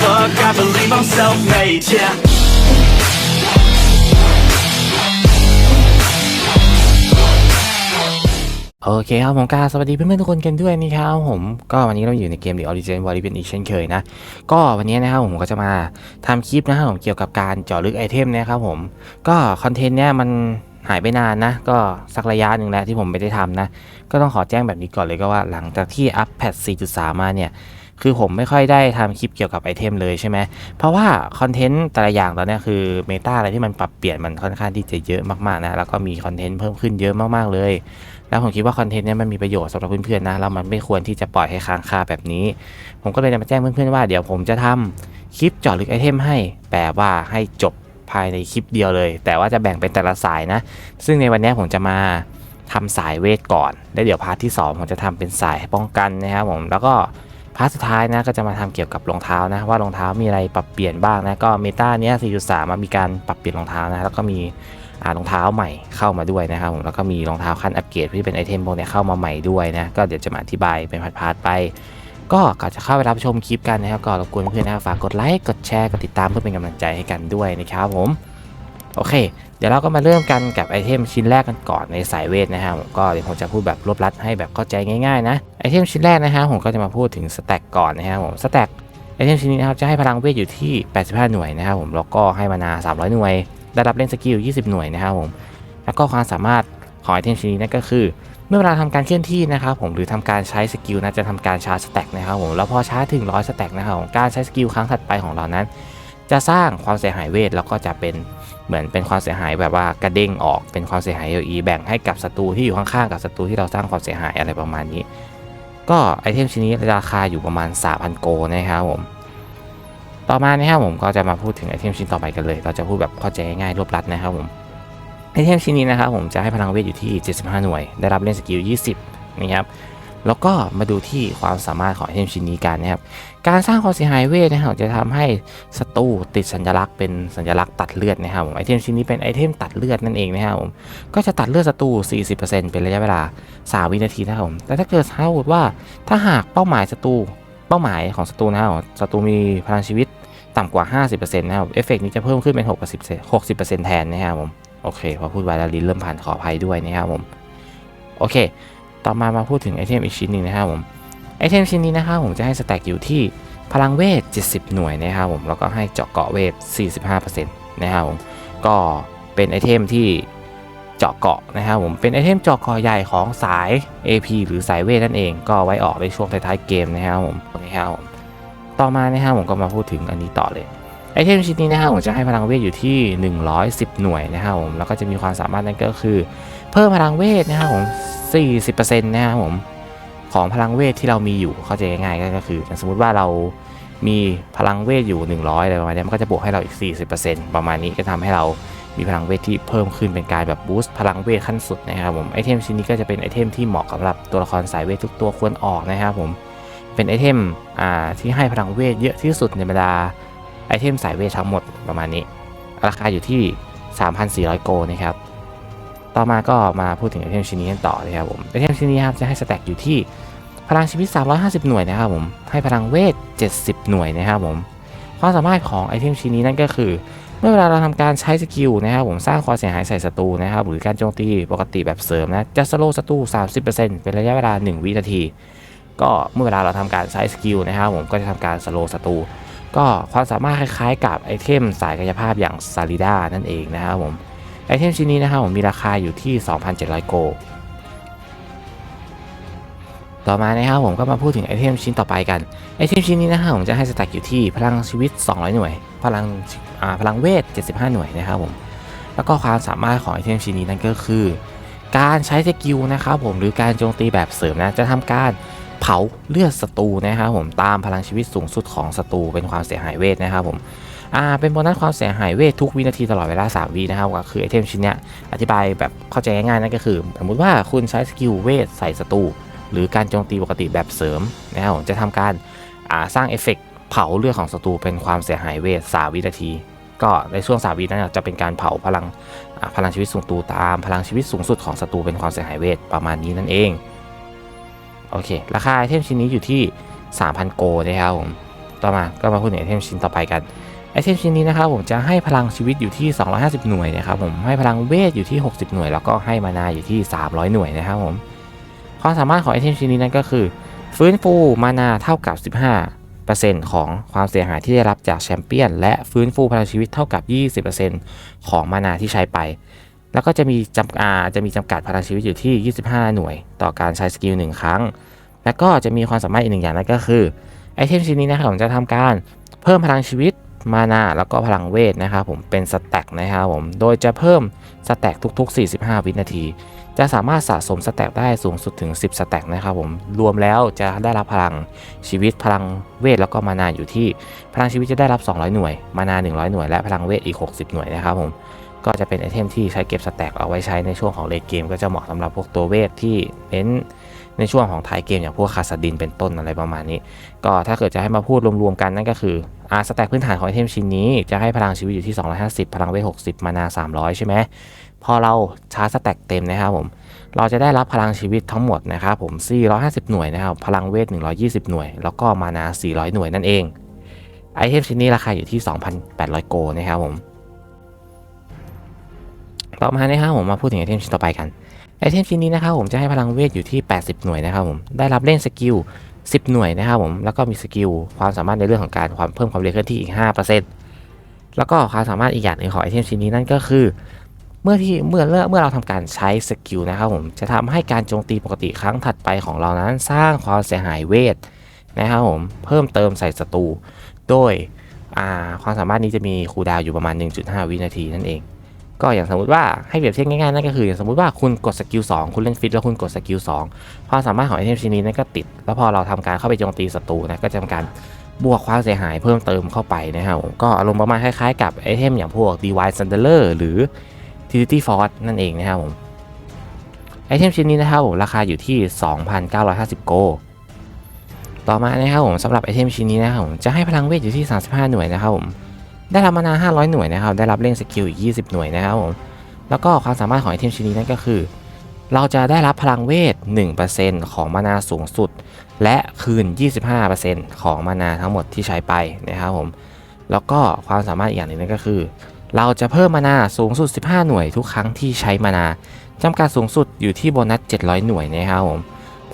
luck, I believe I'm self-made, yeah โอเคครับผมกาสวัสดีเพื่อนๆทุกคนกันด้วยนะครับผมก็วันนี้เราอยู่ในเกม The Origin w a r r i o r อีกเช่นเคยนะ ก็วันนี้นะครับผมก็จะมาทำคลิปนะครับผมเกี่ยวกับการเจาะลึกไอเทมนะครับผมก็คอนเทนต์เนี้ยมันหายไปนานนะ ก็สักระยะหนึ่งแล้วที่ผมไม่ได้ทำนะ ก็ต้องขอแจ้งแบบนี้ก่อนเลยก็ว่าหลังจากที่อัปแพท4.3 มาเนี่ย คือผมไม่ค่อยได้ทำคลิปเกี่ยวกับไอเทมเลยใช่ไหมเพราะว่าคอนเทนต์แต่ละอย่างตอนนี้คือเมตาอะไรที่มันปรับเปลี่ยนมันค่อนข้างที่จะเยอะมากๆนะแล้วก็มีคอนเทนต์เพิ่มขึ้นเยอะมากๆเลย แล้วผมคิดว่าคอนเทนต์นี้มันมีประโยชน์สำหรับเพื่อนๆนะแล้วมันไม่ควรที่จะปล่อยให้ค้างคาแบบนี้ ผมก็เลยจะมาแจ้งเพื่อนๆว่าเดี๋ยวผมจะทำคลิปเจาะลึกไอเทมให้แปลว่าให้จบภายในคลิปเดียวเลย แต่ว่าจะแบ่งเป็นแต่ละสายนะ ซึ่งในวันนี้ผมจะมาทำสายเวทก่อน แล้วเดี๋ยวพาร์ทที่สองผมจะทำเป็นสายป้องกันนะครับผม แล้วก็ พาร์ทสุดท้ายนะก็จะมาทำเกี่ยวกับรองเท้านะว่ารองเท้ามีอะไรปรับเปลี่ยนบ้างนะก็เมตาเนี้ย 4.3 มันมีการปรับเปลี่ยนรองเท้านะแล้วก็มีรองเท้าใหม่เข้ามาด้วยนะครับผมแล้วก็มีรองเท้าขั้นอัปเกรดที่เป็นไอเทมพวกเนี้เข้ามาใหม่ด้วยนะก็เดี๋ยวจะมาอธิบายเป็นพาร์ทๆไป ก็ก่อนจะเข้าไปรับชมคลิปกันนะครับก็รบกวนเพื่อนๆนะฝากกดไลค์กดแชร์กดติดตามเพื่อเป็นกำลังใจให้กันด้วยนะครับผม โอเค เดี๋ยวเราก็มาเริ่มกันกับไอเทมชิ้นแรกกันก่อนในสายเวทนะฮะผมก็เดี๋ยวผมจะพูดแบบรวบรัดให้แบบเข้าใจง่ายๆนะไอเทมชิ้นแรกนะฮะผมก็จะมาพูดถึงสแต็กก่อนนะฮะผมสแต็กไอเทมชิ้นนี้นะครับจะให้พลังเวทอยู่ที่ 85 หน่วยนะครับผมแล้วก็ให้มานา 300 หน่วยได้รับเล่นสกิล 20 หน่วยนะครับผมแล้วก็ความสามารถของไอเทมชิ้นนี้นั่นก็คือ เมื่อเวลาทำการเคลื่อนที่นะครับผมหรือทำการใช้สกิลนะจะทำการชาร์จสแต็กนะครับผมแล้วพอชาร์จถึง 100 สแต็กนะครับผมการใช้สกิลครั้งถัดไปของเรานั้น จะสร้างความเสียหายเวทแล้วก็จะเป็น เหมือนเป็นความเสียหายแบบว่ากระเด้งออกเป็นความเสียหาย LE แบ่งให้กับศัตรูที่อยู่ข้างๆกับศัตรูที่เราสร้างความเสียหายอะไรประมาณนี้ ก็ไอเทมชิ้นนี้ราคาอยู่ประมาณ 3,000 โกนะครับผมต่อมานะครับผมก็จะมาพูดถึงไอเทมชิ้นต่อไปกันเลย เราจะพูดแบบเข้าใจง่ายรวบรัดนะครับผมไอเทมชิ้นนี้นะครับผมจะให้พลังเวทอยู่ที่ 75 หน่วย ได้รับเล่นสกิล 20 นะครับ แล้วก็มาดูที่ความสามารถของไอเทมชิ้นนี้กันนะครับ การสร้างความเสียหายเวทนะครับจะทำให้ศัตรูติดสัญลักษณ์เป็นสัญลักษณ์ตัดเลือดนะครับผมไอเทมชิ้นนี้เป็นไอเทมตัดเลือดนั่นเองนะครับผมก็จะตัดเลือดศัตรู 40%เป็นระยะเวลา 3 วินาทีนะครับผมแต่ถ้าเกิดถ้าสมมติว่าถ้าหากเป้าหมายศัตรูเป้าหมายของศัตรูนะครับศัตรูมีพลังชีวิตต่ำกว่า 50%นะครับเอฟเฟกต์นี้จะเพิ่มขึ้นเป็น60% 60%แทนนะครับผมโอเคพอพูดไวแล้วลิ้นเริ่มผ่านขออภัยด้วยนะครับผมโอเค ต่อมามาพูดถึงไอเทมอีกชิ้นหนึ่งนะครับผม ไอเทมชิ้นนี้นะครับผมจะให้สแต็กอยู่ที่พลังเวท 70 หน่วยนะครับผม แล้วก็ให้เจาะเกาะเวท 45%นะครับผม ก็เป็นไอเทมที่เจาะเกาะนะครับผม เป็นไอเทมเจาะเกาะใหญ่ของสาย AP หรือสายเวทนั่นเอง ก็ไว้ออกในช่วงท้ายๆเกมนะครับผมนะครับผม ต่อมานะครับผมก็มาพูดถึงอันนี้ต่อเลยไอเทมชิ้นนี้นะครับผมจะให้พลังเวทอยู่ที่ 110 หน่วยนะครับผม แล้วก็จะมีความสามารถนั่นก็คือ เพิ่มพลังเวทนะครับผม40%นะครับผมของพลังเวทที่เรามีอยู่เข้าใจง่ายๆก็คืออสมมุติว่าเรามีพลังเวทอยู่ 100อะไรประมาณนี้มันก็จะบวกให้เราอีก 40%ประมาณนี้ก็ทำให้เรามีพลังเวทที่เพิ่มขึ้นเป็นการแบบบูสต์พลังเวทขั้นสุดนะครับผมไอเทมชิ้นนี้ก็จะเป็นไอเทมที่เหมาะสำหรับตัวละครสายเวททุกตัวควรออกนะครับผมเป็นไอเทมอ่าที่ให้พลังเวทเยอะที่สุดในบรรดาไอเทมสายเวททั้งหมดประมาณนี้ ราคาอยู่ที่ 3,400 โกนะครับ ต่อมาก็มาพูดถึงไอเทมชิ้นนี้กันต่อเลยครับผมไอเทมชิ้นนี้ครับจะให้สแต็กอยู่ที่พลังชีวิต 350 หน่วยนะครับผมให้พลังเวท 70 หน่วยนะครับผมความสามารถของไอเทมชิ้นนี้นั่นก็คือ เมื่อเวลาเราทำการใช้สกิลนะครับผมสร้างความเสียหายใส่ศัตรูนะครับหรือการโจมตีปกติแบบเสริมนะจะสโลศัตรู 30%เป็นระยะเวลา 1 วินาที ก็เมื่อเวลาเราทำการใช้สกิลนะครับผมก็จะทำการสโลศัตรูก็ความสามารถคล้ายๆ กับไอเทมสายกายภาพอย่างซาริดานั่นเองนะครับผม ไอเทมชิ้นนี้นะครับผมมีราคาอยู่ที่ 2,700 โกต่อมานะครับผมก็มาพูดถึงไอเทมชิ้นต่อไปกัน ไอเทมชิ้นนี้นะครับผมจะให้สแต็กอยู่ที่พลังชีวิต 200 หน่วย พลังอ่าพลังเวท 75 หน่วยนะครับผม แล้วก็ความสามารถของไอเทมชิ้นนี้นั่นก็คือ การใช้สกิลนะครับผมหรือการโจมตีแบบเสริมนะจะทำการเผาเลือดศัตรูนะครับผมตามพลังชีวิตสูงสุดของศัตรูเป็นความเสียหายเวทนะครับผม อ่าเป็นโบนัสความเสียหายเวททุกวินาทีตลอดเวลา 3 วินะครับก็คือไอเทมชิ้นเนี้ยอธิบายแบบเข้าใจง่ายๆนั่นก็คือ สมมติว่าคุณใช้สกิลเวทใส่ศัตรูหรือการโจมตีปกติแบบเสริมนะครับจะทำการาสร้างเอฟเฟกต์เผาเลือดของศัตรูเป็นความเสียหายเวท3วินาที ก็ในช่วง3วินั้นจะเป็นการเผาพลังพลังชีวิตสูงตูตามพลังชีวิตสูงสุดของศัตรูเป็นความเสียหายเวทประมาณนี้นั่นเองโอเค ราคาไอเทมชิ้นนี้อยู่ที่ 3,000 โกนะครับผมต่อมาก็มาพูดถึงไอเทมชิ้นต่อไปกัน ไอเทมชิ้นนี้นะครับผมจะให้พลังชีวิตอยู่ที่ 250 หน่วยนะครับผมให้พลังเวทอยู่ที่ 60 หน่วย แล้วก็ให้มานาอยู่ที่ 300 หน่วยนะครับผมความสามารถของไอเทมชิ้นนี้นั่นก็คือ ฟื้นฟูมานาเท่ากับ 15%ของความเสียหายที่ได้รับจากแชมเปี้ยน และฟื้นฟูพลังชีวิตเท่ากับ 20%ของมานาที่ใช้ไป แล้วก็จะมีจำอาจะมีจำกัดพลังชีวิตอยู่ที่ 25 หน่วย ต่อการใช้สกิล1ครั้ง แล้วก็จะมีความสามารถอีกหนึ่งอย่างนั่นก็คือไอเทมชิ้นนี้นะครับผมจะทำการเพิ่มพลังชีวิต มานาแล้วก็พลังเวทนะครับผมเป็นสแต็กนะครับผมโดยจะเพิ่มสแต็กทุก ๆ 45 วินาที จะสามารถสะสมสแต็กได้สูงสุดถึง 10 สแต็กนะครับผมรวมแล้วจะได้รับพลังชีวิตพลังเวทแล้วก็มานาอยู่ที่พลังชีวิตจะได้รับ 200 หน่วย มานา 100 หน่วย และพลังเวทอีก 60 หน่วยนะครับผมก็จะเป็นไอเทมที่ใช้เก็บสแต็กเอาไว้ใช้ในช่วงของเลดเกม ก็จะเหมาะสำหรับพวกตัวเวทที่เน้น ในช่วงของท้ายเกมอย่างพวกคาสดินเป็นต้นอะไรประมาณนี้ ก็ถ้าเกิดจะให้มาพูดรวมๆกันนั่นก็คืออาสแต็กพื้นฐานของไอเทมชิ้นนี้จะให้พลังชีวิตอยู่ที่ 250 พลังเวท60 มานา 300 ใช่ไหมพอเราชาร์จสแต็กเต็มนะครับผมเราจะได้รับพลังชีวิตทั้งหมดนะครับผม 450 หน่วยนะครับ พลังเวท 120 หน่วย แล้วก็มานา 400 หน่วยนั่นเอง ไอเทมชิ้นนี้ราคาอยู่ที่ 2,800 โกนะครับผม ต่อมานะครับผมมาพูดถึงไอเทมชิ้นต่อไปกัน ไอเทมชิ้นนี้นะครับผมจะให้พลังเวทอยู่ที่ 80 หน่วยนะครับผมได้รับเล่นสกิล 10 หน่วยนะครับผมแล้วก็มีสกิลความสามารถในเรื่องของการความเพิ่มความเร็วเคลื่อนที่อีก 5%แล้วก็ความสามารถอีกอย่างหนึ่งของไอเทมชิ้นนี้นั่นก็คือ เมื่อที่เมื่อเมื่อเมื่อเราทำการใช้สกิลนะครับผมจะทำให้การโจมตีปกติครั้งถัดไปของเรานั้นสร้างความเสียหายเวทนะครับผมเพิ่มเติมใส่ศัตรูโดยความสามารถนี้จะมีคูลดาวอยู่ประมาณ 1.5 วินาทีนั่นเอง ก็อย่างสมมติว่าให้เปรียบเทียบง่ายๆนั่นก็คืออย่างสมมติว่าคุณกดสกิล2คุณเล่นฟิตแล้วคุณกดสกิล2ความสามารถของไอเทมชิ้นนี้นั่นก็ติด แล้วพอเราทำการเข้าไปโจมตีศัตรูนะก็จะทำการบวกความเสียหายเพิ่มเติมเข้าไปนะครับผมก็อารมณ์ประมาณคล้ายๆกับไอเทมอย่างพวก Divine Sunderer หรือ Trinity Force นั่นเองนะครับผมไอเทมชิ้นนี้นะครับผมราคาอยู่ที่ 2,950 โกต่อมานะครับผมสำหรับไอเทมชิ้นนี้นะครับผมจะให้พลังเวทอยู่ที่ 35 หน่วยนะครับผม ได้รับมานา 500 หน่วยนะครับ ได้รับเร่งสกิลอีก 20 หน่วยนะครับผม แล้วก็ความสามารถของไอเทมชิ้นนี้นั่นก็คือ เราจะได้รับพลังเวท 1%ของมานาสูงสุด และคืน 25%ของมานาทั้งหมดที่ใช้ไปนะครับผม แล้วก็ความสามารถอีกอย่างหนึ่งนั่นก็คือ เราจะเพิ่มมานาสูงสุด 15 หน่วยทุกครั้งที่ใช้มานาจำกัดสูงสุดอยู่ที่โบนัส 700 หน่วยนะครับผม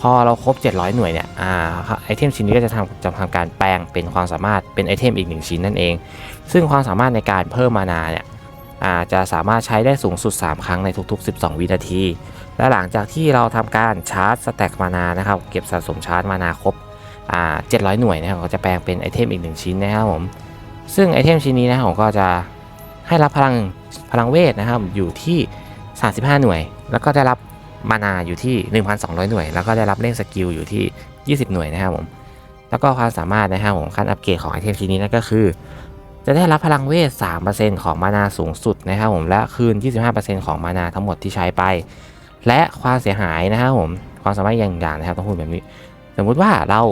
พอเราครบ 700 หน่วยเนี่ยอ่าไอเทมชิ้นนี้ก็จะทำจะทำการแปลงเป็นความสามารถเป็นไอเทมอีกหนึ่งชิ้นนั่นเอง ซึ่งความสามารถในการเพิ่มมานาเนี่ยอ่าจะสามารถใช้ได้สูงสุด 3 ครั้งในทุกๆ 12 วินาที และหลังจากที่เราทำการชาร์จสแต็กมานานะครับ เก็บสะสมชาร์จมานาครบอ่า700 หน่วยนะครับก็จะแปลงเป็นไอเทมอีกหนึ่งชิ้นนะครับผม ซึ่งไอเทมชิ้นนี้นะครับผมก็จะให้รับพลังพลังเวทนะครับอยู่ที่ 35 หน่วย แล้วก็ได้รับ มานาอยู่ที่ 1,200 หน่วย แล้วก็ได้รับเล่นสกิลอยู่ที่ 20 หน่วยนะครับผม แล้วก็ความสามารถนะครับผมขั้นอัปเกรดของไอเทมชิ้นนี้นั่นก็คือ จะได้รับพลังเวท 3%ของมานาสูงสุดนะครับผมและคืน 25%ของมานาทั้งหมดที่ใช้ไป และความเสียหายนะครับผมความสามารถอย่างอย่างนะครับต้องพูดแบบนี้ สมมุติว่าเรา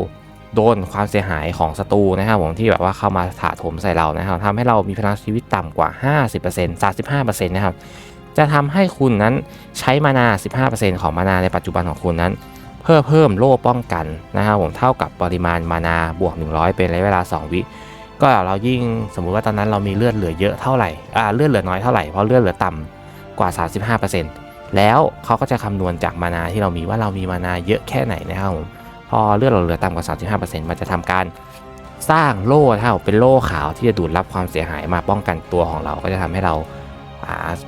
โดนความเสียหายของศัตรูนะครับผมที่แบบว่าเข้ามาถาโถมใส่เรานะครับทำให้เรามีพลังชีวิตต่ำกว่า 50% 35%นะครับ จะทำให้คุณนั้นใช้มานา 15%ของมานาในปัจจุบันของคุณนั้น เพื่อเพิ่มโล่ป้องกันนะครับผมเท่ากับปริมาณมานาบวก 100 เป็นระยะเวลา 2 วิก็เรายิ่งสมมุติว่าตอนนั้นเรามีเลือดเหลือเยอะเท่าไหร่อ่าเลือดเหลือน้อยเท่าไหร่เพราะเลือดเหลือต่ำกว่า 35%แล้วเขาก็จะคำนวณจากมานาที่เรามีว่าเรามีมานาเยอะแค่ไหนนะครับผมพอเลือดเราเหลือต่ำกว่า 35%มันจะทำการสร้างโล่เท่าเป็นโล่ขาวที่จะดูดรับความเสียหายมาป้องกันตัวของเราก็จะทำให้เรา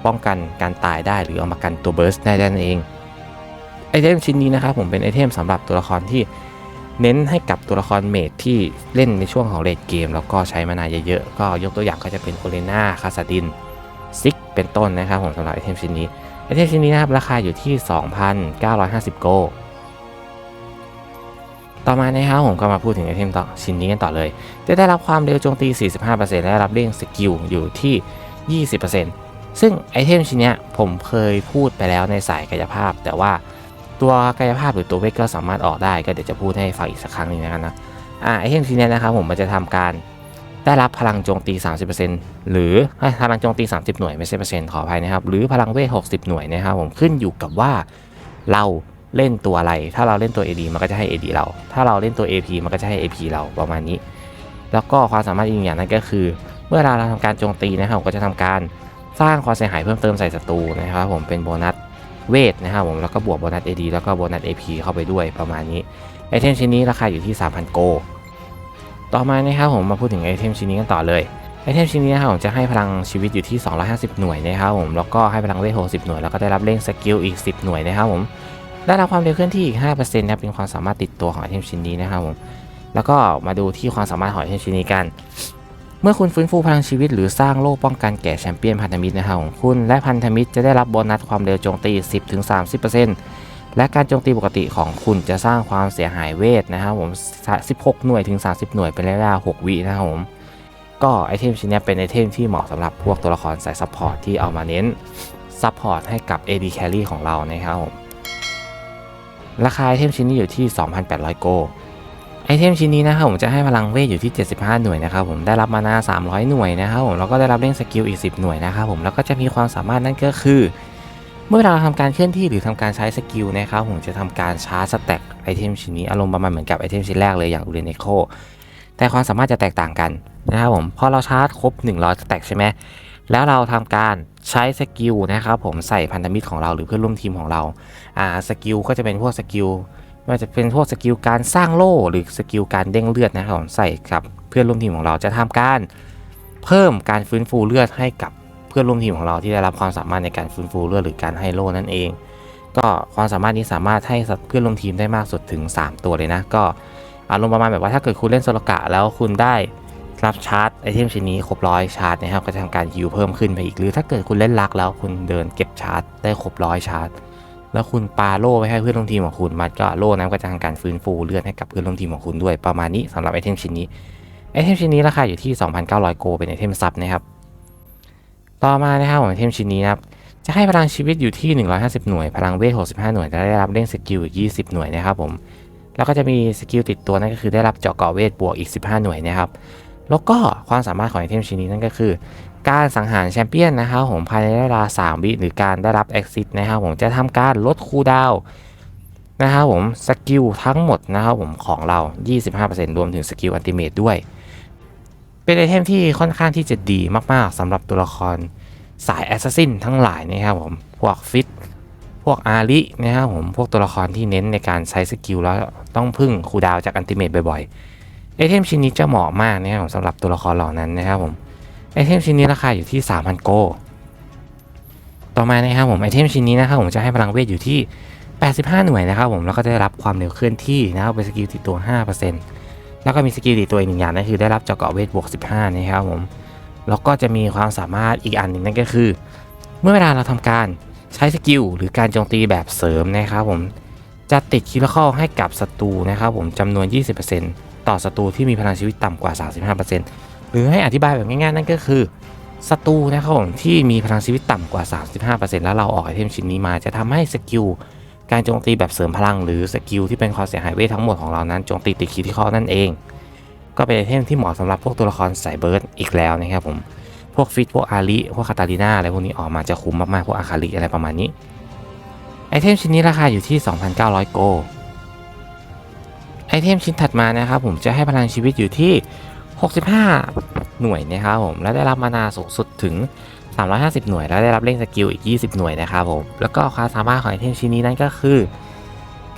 ป้องกันการตายได้หรือเอามากันตัวเบิร์สได้นั่นเองไอเทมชิ้นนี้นะครับผมเป็นไอเทมสำหรับตัวละครที่เน้นให้กับตัวละครเมดที่เล่นในช่วงของเลดเกม แล้วก็ใช้มานาเยอะๆก็ยกตัวอย่างก็จะเป็นโอเลนาคาซาดินซิกเป็นต้นนะครับผมสำหรับไอเทมชิ้นนี้ไอเทมชิ้นนี้นะครับราคาอยู่ที่ 2,950 โกต่อมานะครับผมก็มาพูดถึงไอเทมต่อชิ้นนี้กันต่อเลย จะได้รับความเร็วโจมตี 45%และได้รับเร่งสกิลอยู่ที่ 20% ซึ่งไอเทมชิ้นเนี้ยผมเคยพูดไปแล้วในสายกายภาพ แต่ว่าตัวกายภาพหรือตัวเวทก็สามารถออกได้ก็เดี๋ยวจะพูดให้ฟังอีกสักครั้งหนึงนะครับนะอ่าไอเทมชิ้นเนี้ยนะครับผมมันจะทำการได้รับพลังโจมตี 30%หรือเอ้พลังโจมตี 30 หน่วยไม่ใช่เปอร์เซ็นต์ขออภัยนะครับ หรือพลังเวท 60 หน่วยนะครับผมขึ้นอยู่กับว่าเราเล่นตัวอะไร ถ้าเราเล่นตัว AD มันก็จะให้ AD เรา ถ้าเราเล่นตัว AP มันก็จะให้ AP เราประมาณนี้ แล้วก็ความสามารถอีกอย่างนั้นก็คือ เมื่อเราทำการโจมตีนะครับผมก็จะทำการ สร้างความเสียหายเพิ่มเติมใส่ศัตรูนะครับผมเป็นโบนัสเวทนะครับผมแล้วก็บวกโบนัส AD แล้วก็โบนัส AP เข้าไปด้วยประมาณนี้ไอเทมชิ้นนี้ราคาอยู่ที่ 3,000 โก ต่อมานะครับผมมาพูดถึงไอเทมชิ้นนี้กันต่อเลยไอเทมชิ้นนี้นะครับผมจะให้พลังชีวิตอยู่ที่ 250 หน่วยนะครับผมแล้วก็ให้พลังเวท60 หน่วยแล้วก็ได้รับเร่งสกิลอีก 10 หน่วยนะครับผมได้รับความเร็วเคลื่อนที่อีก 5%นะครับเป็นความสามารถติดตัวของไอเทมชิ้นนี้นะครับผมแล้วก็มาดูที่ความสามารถของไอเทมชิ้นนี้กัน เมื่อคุณฟื้นฟูพลังชีวิตหรือสร้างโล่ป้องกันแก่แชมเปี้ยนพันธมิตรนะครับของคุณ และพันธมิตรจะได้รับโบนัสความเร็วโจมตี 10-30%และการโจมตีปกติของคุณจะสร้างความเสียหายเวทนะครับผม 16 หน่วยถึง 30 หน่วยเป็นระยะเวลา6วินะครับผมก็ไอเทมชิ้นนี้เป็นไอเทมที่เหมาะสำหรับพวกตัวละครสายซัพพอร์ตที่เอามาเน้นซัพพอร์ตให้กับ AD Carry ของเรานะครับผมราคาไอเทมชิ้นนี้อยู่ที่ 2,800 โก ไอเทมชิ้นนี้นะครับผมจะให้พลังเวทอยู่ที่ 75 หน่วยนะครับผมได้รับมานา300 หน่วยนะครับผมแล้วก็ได้รับเร่งสกิลอีก 10 หน่วยนะครับผมแล้วก็จะมีความสามารถนั่นก็คือ เมื่อเราทำการเคลื่อนที่หรือทำการใช้สกิลนะครับผมจะทำการชาร์จสแต็กไอเทมชิ้นนี้อารมณ์ประมาณเหมือนกับไอเทมชิ้นแรกเลยอย่างอูเรนโคแต่ความสามารถจะแตกต่างกันนะครับผมพอเราชาร์จครบ 100 สแต็กใช่ไหมแล้วเราทำการใช้สกิลนะครับผมใส่พันธมิตรของเราหรือเพื่อนร่วมทีมของเราอ่าสกิลก็จะเป็นพวกสกิล ไม่ว่าจะเป็นพวกสกิลการสร้างโล่หรือสกิลการเด้งเลือดนะครับผมใส่กับเพื่อนร่วมทีมของเราจะทำการเพิ่มการฟื้นฟูเลือดให้กับเพื่อนร่วมทีมของเราที่ได้รับความสามารถในการฟื้นฟูเลือดหรือการให้โล่นั่นเอง ก็ความสามารถนี้สามารถให้เพื่อนร่วมทีมได้มากสุดถึง 3 ตัวเลยนะ ก็อารมณ์ประมาณแบบว่าถ้าเกิดคุณเล่นโซลกะแล้วคุณได้รับชาร์จไอเทมชิ้นนี้ครบร้อยชาร์จนะครับก็จะทำการฮิวเพิ่มขึ้นไปอีกหรือถ้าเกิดคุณเล่นลักแล้วคุณเดินเก็บชาร์จได้ครบร้อยชาร์จ แล้วคุณปาโล่ไปให้เพื่อนร่วมทีมของคุณมันก็โล่นั้นก็จะทำการฟื้นฟูเลือดให้กับเพื่อนร่วมทีมของคุณด้วยประมาณนี้สำหรับไอเทมชิ้นนี้ไอเทมชิ้นนี้ราคาอยู่ที่ 2,900 โกเป็นไอเทมซับนะครับต่อมานะครับของไอเทมชิ้นนี้นะครับจะให้พลังชีวิตอยู่ที่ 150 หน่วย พลังเวท 65 หน่วยและได้รับเร่งสกิลอีก20 หน่วยนะครับผมแล้วก็จะมีสกิลติดตัวนั่นก็คือได้รับเจาะเกาะเวทบวกอีก 15 หน่วยนะครับแล้วก็ความสามารถของไอเทมชิ้นนี้นั่นก็คือ การสังหารแชมเปี้ยนนะครับผมภายในเวลา 3 วิหรือการได้รับ Exit นะครับผมจะทำการลดคูดาวนะครับผมสกิลทั้งหมดนะครับผมของเรา 25%รวมถึงสกิลอัลติเมทด้วย เป็นไอเทมที่ค่อนข้างที่จะดีมากๆสำหรับตัวละครสายแอสซัสซินทั้งหลายนะครับผม พวกฟิต พวกอารินะครับผม พวกตัวละครที่เน้นในการใช้สกิลแล้วต้องพึ่งคูดาวจากอัลติเมทบ่อยๆ ไอเทมชิ้นนี้จะเหมาะมากนะครับผมสำหรับตัวละครเหล่านั้นนะครับผม ไอเทมชิ้นนี้ราคาอยู่ที่ 3,000 โก ต่อมานะครับผมไอเทมชิ้นนี้นะครับผมจะให้พลังเวทอยู่ที่ 85 หน่วยนะครับผมแล้วก็ได้รับความเร็วเคลื่อนที่นะครับเป็นสกิลติดตัว 5%แล้วก็มีสกิลติดตัวอีกหนึ่งอย่างนั่นคือได้รับเจาะเกาะเวทบวก 15 นะครับผมแล้วก็จะมีความสามารถอีกอันหนึ่งนั่นก็คือ เมื่อเวลาเราทำการใช้สกิลหรือการโจมตีแบบเสริมนะครับผมจะติดคิลเข้าให้กับศัตรูนะครับผมจำนวน 20%ต่อศัตรูที่มีพลังชีวิตต่ำกว่า 35% หรือให้อธิบายแบบง่ายๆ นั่นก็คือศัตรูนะครับผมที่มีพลังชีวิตต่ำกว่า 35%แล้วเราออกไอเทมชิ้นนี้มาจะทำให้สกิลการโจมตีแบบเสริมพลัง หรือสกิลที่เป็นความเสียหายเวททั้งหมดของเรานั้นโจมตีติดคิที่ข้อนั่นเอง ก็เป็นไอเทมที่เหมาะสำหรับพวกตัวละครสายเบิร์ดอีกแล้วนะครับผมพวกฟิตพวกอาริพวกคาตาลีนาอะไรพวกนี้ออกมาจะคุ้มมากๆพวกอาคาริอะไรประมาณนี้ไอเทมชิ้นนี้ราคาอยู่ที่ 2,900 โกไอเทมชิ้นถัดมานะครับผมจะให้พลังชีวิตอยู่ที่ 65 หน่วยนะครับผม และได้รับมานาสูงสุดถึง 350 หน่วย และได้รับเร่งสกิลอีก 20 หน่วยนะครับผม แล้วก็ความสามารถของไอเทมชิ้นนี้นั่นก็คือ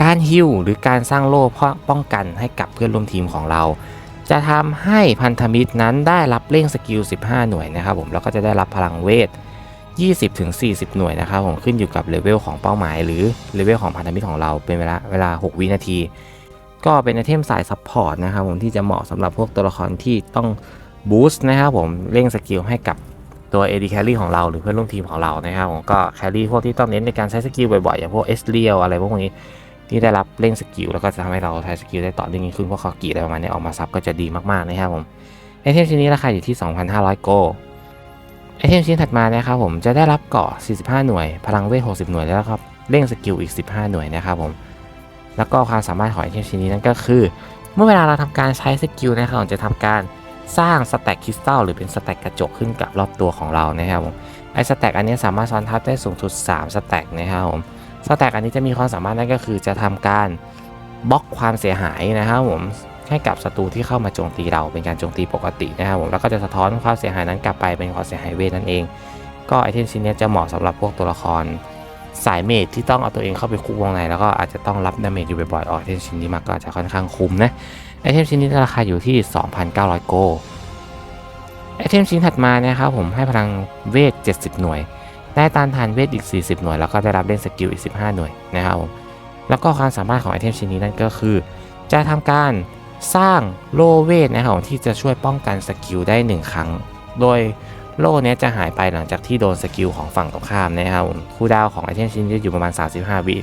การฮิลหรือการสร้างโล่ป้องกันให้กับเพื่อนร่วมทีมของเรา จะทำให้พันธมิตรนั้นได้รับเร่งสกิล 15 หน่วยนะครับผม แล้วก็จะได้รับพลังเวท 20-40 หน่วยนะครับผม ขึ้นอยู่กับเลเวลของเป้าหมาย หรือเลเวลของพันธมิตรของเราเป็นเวลาเวลา 6 วินาที ก็เป็นไอเทมสายซัพพอร์ตนะครับผมที่จะเหมาะสำหรับพวกตัวละครที่ต้องบูสต์นะครับผมเร่งสกิลให้กับตัว AD Carry ของเราหรือเพื่อนร่วมทีมของเรานะครับผมก็แครี่พวกที่ต้องเน้นในการใช้สกิลบ่อยๆ อย่างพวกเอสเลียวอะไรพวกนี้ที่ได้รับเร่งสกิลแล้วก็จะทำให้เราใช้สกิลได้ต่อเนื่องยิ่งขึ้นพวกคอกีอะไรประมาณนี้ออกมาซับก็จะดีมากๆนะครับผมไอเทมชิ้นนี้ราคาอยู่ที่ 2,500 โกไอเทมชิ้นถัดมานะครับผมจะได้รับเกาะ 45 หน่วย พลังเวท 60 หน่วยแล้วก็เร่งสกิลอีก 15 หน่วยนะครับผม แล้วก็ความสามารถของไอเทมชิ้นนี้นั่นก็คือ เมื่อเวลาเราทำการใช้สกิลนะครับผมจะทำการสร้างสแต็กคริสตัลหรือเป็นสแต็กกระจกขึ้นกับรอบตัวของเรานะครับผมไอสแต็กอันนี้สามารถซ้อนทับได้สูงสุด3สแต็กนะครับผมสแต็กอันนี้จะมีความสามารถนั่นก็คือจะทำการบล็อกความเสียหายนะครับผมให้กับศัตรูที่เข้ามาโจมตีเราเป็นการโจมตีปกตินะครับผมแล้วก็จะสะท้อนความเสียหายนั้นกลับไปเป็นความเสียหายเวทนั่นเอง ก็ไอเทมชิ้นนี้จะเหมาะสำหรับพวกตัวละคร สายเมจที่ต้องเอาตัวเองเข้าไปคุกวงในแล้วก็อาจจะต้องรับดาเมจอยู่บ่อยๆออกไอเทมชิ้นนี้มาก็อาจจะค่อนข้างคุ้มนะไอเทมชิ้นนี้ราคาอยู่ที่ 2,900 โกไอเทมชิ้นถัดมานะครับผมให้พลังเวท 70 หน่วย ได้ต้านทานเวทอีก 40 หน่วย แล้วก็ได้รับเล่นสกิลอีก 15 หน่วยนะครับผมแล้วก็ความสามารถของไอเทมชิ้นนี้นั่นก็คือ จะทำการสร้างโลเวทนะครับที่จะช่วยป้องกันสกิลได้ 1 ครั้ง โดย โล่เนี้ยจะหายไปหลังจากที่โดนสกิลของฝั่งตรงข้ามนะครับคูลดาวของไอเทมชิ้นนี้จะอยู่ประมาณ 35 วิ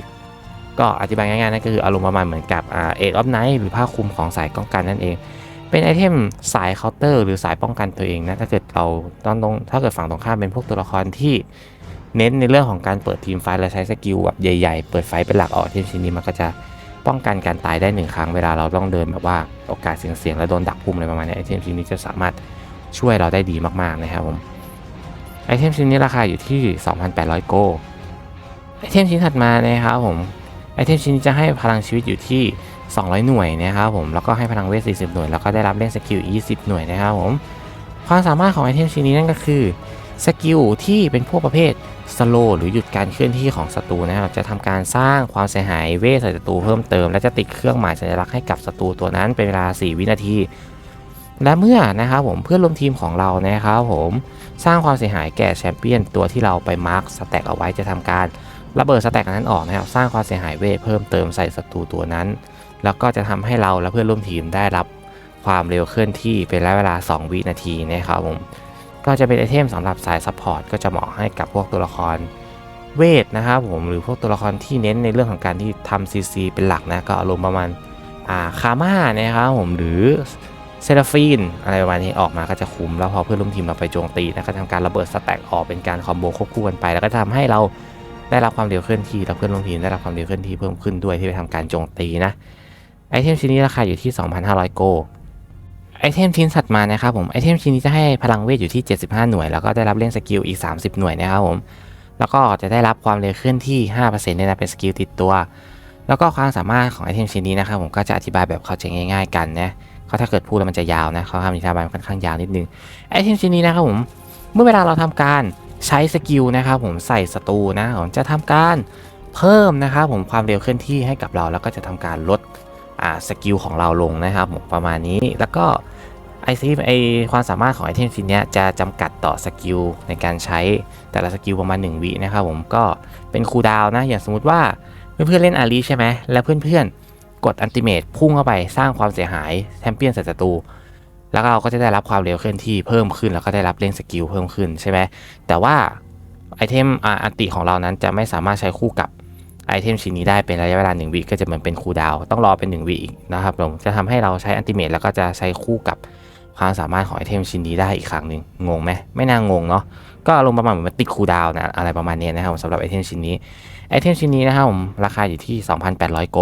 ก็อธิบายง่ายๆนั่นก็คืออารมณ์ประมาณเหมือนกับเอ็ดออฟไนท์หรือผ้าคลุมของสายป้องกันนั่นเอง เป็นไอเทมสายเคาน์เตอร์หรือสายป้องกันตัวเองนะถ้าเกิดเราต้องตรงถ้าเกิดฝั่งตรงข้ามเป็นพวกตัวละครที่เน้นในเรื่องของการเปิดทีมไฟและใช้สกิลแบบใหญ่ๆ เปิดไฟเป็นหลักออกไอเทมชิ้นนี้มันก็จะป้องกันการตายได้หนึ่งครั้งเวลาเราต้องเดินแบบว่าโอกาสเสี่ยงๆและโดนดักพุ่มอะไรประมาณนี้ไอเทมชิ้นนี้จะสามารถ ช่วยเราได้ดีมากๆนะครับผมไอเทมชิ้นนี้ราคาอยู่ที่ 2,800 โกไอเทมชิ้นถัดมานะครับผมไอเทมชิ้นนี้จะให้พลังชีวิตอยู่ที่ 200 หน่วยนะครับผมแล้วก็ให้พลังเวท 40 หน่วย แล้วก็ได้รับเล่นสกิล 20 หน่วยนะครับผมความสามารถของไอเทมชิ้นนี้นั่นก็คือสกิลที่เป็นพวกประเภทสโลหรือหยุดการเคลื่อนที่ของศัตรูนะครับจะทำการสร้างความเสียหายเวทใส่ศัตรูเพิ่มเติม และจะติดเครื่องหมายสัญลักษณ์ให้กับศัตรูตัวนั้นเป็นเวลา 4 วินาที และเมื่อนะครับผมเพื่อนร่วมทีมของเรานะครับผมสร้างความเสียหายแก่แชมเปี้ยนตัวที่เราไปมาร์คสแต็กเอาไว้จะทำการระเบิดสแต็กนั้นออกนะครับสร้างความเสียหายเวทเพิ่มเติมใส่ศัตรูตัวนั้น แล้วก็จะทำให้เราและเพื่อนร่วมทีมได้รับความเร็วเคลื่อนที่เป็นระยะเวลา 2 วินาทีนะครับผมก็จะเป็นไอเทมสำหรับสายซัพพอร์ตก็จะเหมาะให้กับพวกตัวละครเวทนะครับผมหรือพวกตัวละครที่เน้นในเรื่องของการที่ทำซีซีเป็นหลักนะก็อารมณ์ประมาณอ่าคาม่านะครับผมหรือ เซราฟีนอะไรประมาณนี้ออกมาก็จะคุม แล้วพอเพื่อนร่วมทีมเราไปโจมตีนะก็ทำการระเบิดสแต็กออกเป็นการคอมโบควบคู่กันไป แล้วก็ทำให้เราได้รับความเร็วเคลื่อนที่แล้วเพื่อนร่วมทีมได้รับความเร็วเคลื่อนที่เพิ่มขึ้นด้วยที่ไปทำการโจมตีนะไอเทมชิ้นนี้ราคาอยู่ที่ 2,500 โกไอเทมชิ้นถัดมานะครับผมไอเทมชิ้นนี้จะให้พลังเวทอยู่ที่ 75 หน่วย แล้วก็ได้รับเล่นสกิลอีก 30 หน่วยนะครับผมแล้วก็จะได้รับความเร็วเคลื่อนที่ 5%เนี่ยนะเป็นสกิลติดตัว แล้วก็ความสามารถของไอเทมชิ้นนี้นะครับผมก็จะอธิบายแบบเข้าใจง่าย ๆ กันนะ เพราถ้าเกิดพูดแล้วมันจะยาวนะเขาทำอธิบายค่อนข้างยาวนิดนึงไอเทมชิ้นนี้นะครับผมเมื่อเวลาเราทำการใช้สกิลนะครับผมใส่ศัตรูนะผมจะทำการเพิ่มนะครับผมความเร็วเคลื่อนที่ให้กับเราแล้วก็จะทำการลดอ่าสกิลของเราลงนะครับผมประมาณนี้แล้วก็ไอซีไอความสามารถของไอเทมชิ้นนี้จะจำกัดต่อสกิลในการใช้แต่ละสกิลประมาณ 1 วินะครับผมก็เป็นคูลดาวน์นะอย่างสมมติว่าเพื่อนๆเล่นอารีใช่ไหมแล้วเพื่อนๆ กดอันติเมตพุ่งเข้าไปสร้างความเสียหายแชมเปี้ยนใส่ศัตรูแล้วเราก็จะได้รับความเร็วเคลื่อนที่เพิ่มขึ้นแล้วก็ได้รับเล่นสกิลเพิ่มขึ้นใช่ไหมแต่ว่าไอเทมอันติของเรานั้นจะไม่สามารถใช้คู่กับไอเทมชิ้นนี้ได้เป็นระยะเวลา1วิก็จะเหมือนเป็นคูลดาวต้องรอเป็น1วิอีกนะครับผมจะทำให้เราใช้อันติเมตแล้วก็จะใช้คู่กับความสามารถของไอเทมชิ้นนี้ได้อีกครั้งหนึ่งงงไหมไม่น่างงเนาะก็อารมณ์ประมาณเหมือนติดคูลดาวนะอะไรประมาณนี้นะครับสำหรับไอเทมชิ้นนี้ไอเทมชิ้นนี้นะครับผมราคาอยู่ที่ 2,800 โก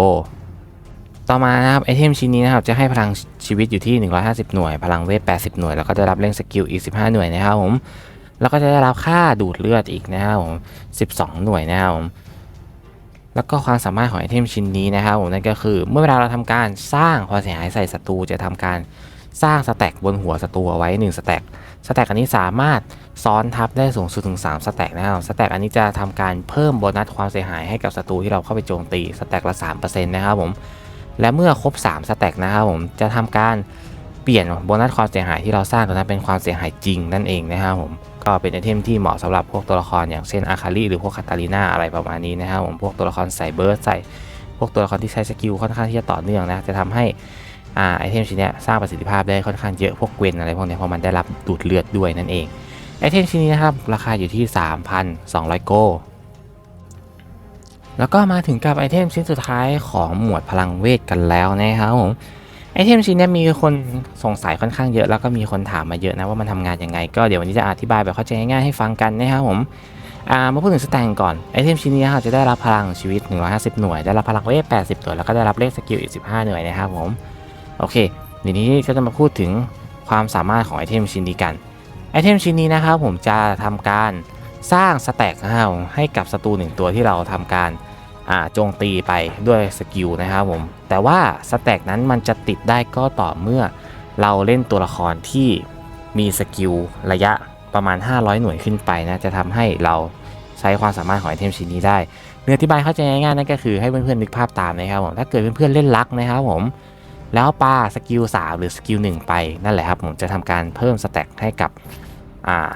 ต่อมานะครับไอเทมชิ้นนี้นะครับจะให้พลังชีวิตอยู่ที่ 150 หน่วย พลังเวท 80 หน่วย แล้วก็จะรับเล่นสกิลอีก 15 หน่วยนะครับผมแล้วก็จะได้รับค่าดูดเลือดอีกนะครับผม12 หน่วยนะครับผมแล้วก็ความสามารถของไอเทมชิ้นนี้นะครับผมนั่นก็คือเมื่อเวลาเราทำการสร้างความเสียหายใส่ศัตรูจะทำการสร้างสแต็กบนหัวศัตรูเอาไว้1สแต็กสแต็กอันนี้สามารถซ้อนทับได้สูงสุดถึง3สแต็กนะครับสแต็กอันนี้จะทำการเพิ่มโบนัสความเสียหายให้กับศัตรูที่เราเข้าไปโจมตีสแต็กละ3%นะครับผม และเมื่อครบ3สแต็กนะครับผมจะทำการเปลี่ยนโบนัสความเสียหายที่เราสร้างตัวนั้นเป็นความเสียหายจริงนั่นเองนะครับผมก็เป็นไอเทมที่เหมาะสำหรับพวกตัวละครอย่างเช่นอาคาริหรือพวกคาตาลีนาอะไรประมาณนี้นะครับผมพวกตัวละครใส่เบิร์ดใส่พวกตัวละครที่ใช้สกิลค่อนข้างที่จะต่อเนื่องนะจะทำให้อ่าไอเทมชิ้นนี้สร้างประสิทธิภาพได้ค่อนข้างเยอะพวกเกวนอะไรพวกนี้เพราะมันได้รับดูดเลือดด้วยนั่นเองไอเทมชิ้นนี้นะครับราคาอยู่ที่ 3,200 โก แล้วก็มาถึงกับไอเทมชิ้นสุดท้ายของหมวดพลังเวทกันแล้วนะครับผมไอเทมชิ้นนี้มีคนสงสัยค่อนข้างเยอะแล้วก็มีคนถามมาเยอะนะว่ามันทำงานยังไง ก็เดี๋ยววันนี้จะอธิบายแบบเข้าใจง่ายๆให้ฟังกันนะครับผมมาพูดถึงสแตงก่อนไอเทมชิ้นนี้ครับจะได้รับพลังชีวิต 150 หน่วย ได้รับพลังเวท 80 หน่วย แล้วก็ได้รับเลขสกิลอีก 15 หน่วยนะครับผมโอเคทีนี้ก็จะมาพูดถึงความสามารถของไอเทมชิ้นนี้กันไอเทมชิ้นนี้นะครับผมจะทำการสร้างสแต็กนะครับให้กับศัตรูหนึ่งตัวที่เราทำการ โจงตีไปด้วยสกิลนะครับผม แต่ว่าสแต็กนั้นมันจะติดได้ก็ต่อเมื่อเราเล่นตัวละครที่มีสกิลระยะประมาณ 500 หน่วยขึ้นไปนะ จะทำให้เราใช้ความสามารถของไอเทมชิ้นนี้ได้ เนื้ออธิบายเข้าใจง่ายๆนั่นก็คือให้เพื่อนๆนึกภาพตามนะครับผม ถ้าเกิดเพื่อนๆเล่นลักนะครับผม แล้วปาสกิล3หรือสกิล1ไปนั่นแหละครับผมจะทำการเพิ่มสแต็กให้กับอ่า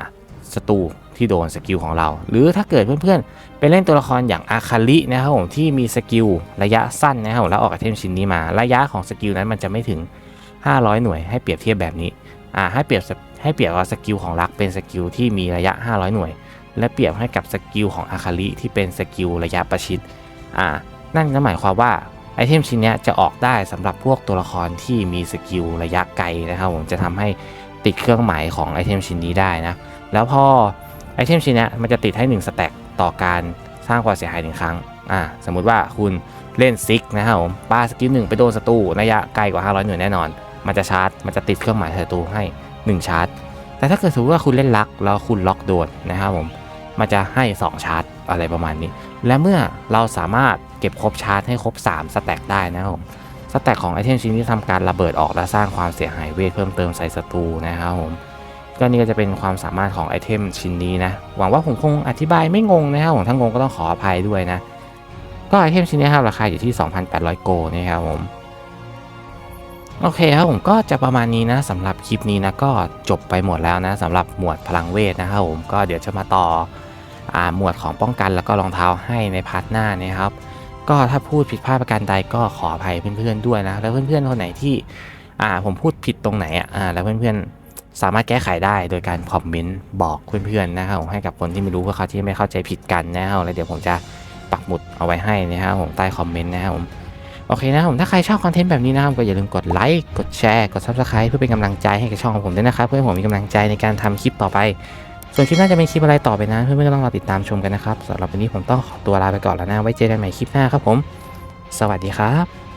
ศัตรูที่โดนสกิลของเรา หรือถ้าเกิดเพื่อนๆไปเล่นตัวละครอย่างอาคาลินะครับผมที่มีสกิลระยะสั้นนะครับผมแล้วออกไอเทมชิ้นนี้มา ระยะของสกิลนั้นมันจะไม่ถึง 500 หน่วยให้เปรียบเทียบแบบนี้อ่าให้เปรียบให้เปรียบกับสกิลของลักเป็นสกิลที่มีระยะ 500 หน่วย และเปรียบให้กับสกิลของอาคาลิที่เป็นสกิลระยะประชิดอ่านั่นก็หมายความว่าไอเทมชิ้นนี้จะออกได้สำหรับพวกตัวละครที่มีสกิลระยะไกลนะครับผมจะทำให้ติดเครื่องหมายของไอเทมชิ้นนี้ได้นะ แล้วพอไอเทมชิ้นนี้มันจะติดให้1สแต็กต่อการสร้างความเสียหายหนึ่งครั้งอ่าสมมุติว่าคุณเล่นซิกนะครับผมปาสกิลหนึ่งไปโดนศัตรูระยะไกลกว่า 500 หน่วยแน่นอน มันจะชาร์จ มันจะติดเครื่องหมายศัตรูให้ 1 ชาร์จ แต่ถ้าเกิดสมมติว่าคุณเล่นลักแล้วคุณล็อกโดนนะครับผมมันจะให้ 2 ชาร์จอะไรประมาณนี้ และเมื่อเราสามารถเก็บครบชาร์จให้ครบ 3 สแต็กได้นะครับผมสแต็กของไอเทมชิ้นนี้ทำการระเบิดออกและสร้างความเสียหายเวทเพิ่มเติมใส่ศัตรูนะครับผม ก็นี่ก็จะเป็นความสามารถของไอเทมชิ้นนี้นะ หวังว่าผมคงอธิบายไม่งงนะครับผมถ้างงก็ต้องขออภัยด้วยนะ ก็ไอเทมชิ้นนี้ครับราคาอยู่ที่ 2,800 โกนะครับผม โอเคครับผมก็จะประมาณนี้นะสำหรับคลิปนี้นะก็จบไปหมดแล้วนะสำหรับหมวดพลังเวทนะครับผมก็เดี๋ยวจะมาต่ออหมวดของป้องกันแล้วก็รองเท้าให้ในพาร์ทหน้านะครับก็ถ้าพูดผิดพลาดประการใดก็ขออภัยเพื่อนๆด้วยนะ แล้วเพื่อนๆคนไหนที่ อ่าผมพูดผิดตรงไหนอะแล้วเพื่อนๆ สามารถแก้ไขได้โดยการคอมเมนต์บอกเพื่อนๆนะครับผมให้กับคนที่ไม่รู้เพื่อเขาที่ไม่เข้าใจผิดกันนะครับแล้วเดี๋ยวผมจะปักหมุดเอาไว้ให้นะครับผมใต้คอมเมนต์นะครับผมโอเคนะผมถ้าใครชอบคอนเทนต์แบบนี้นะครับก็อย่าลืมกดไลค์กดแชร์กด subscribe เพื่อเป็นกำลังใจให้กับช่องของผมด้วยนะครับเพื่อให้ผมมีกำลังใจในการทำคลิปต่อไป ส่วนคลิปหน้าจะเป็นคลิปอะไรต่อไปนั้นเพื่อนๆก็ต้องรอติดตามชมกันนะครับสำหรับวันนี้ผมต้องขอตัวลาไปก่อนแล้วนะไว้เจอกันใหม่คลิปหน้าครับผม สวัสดีครับ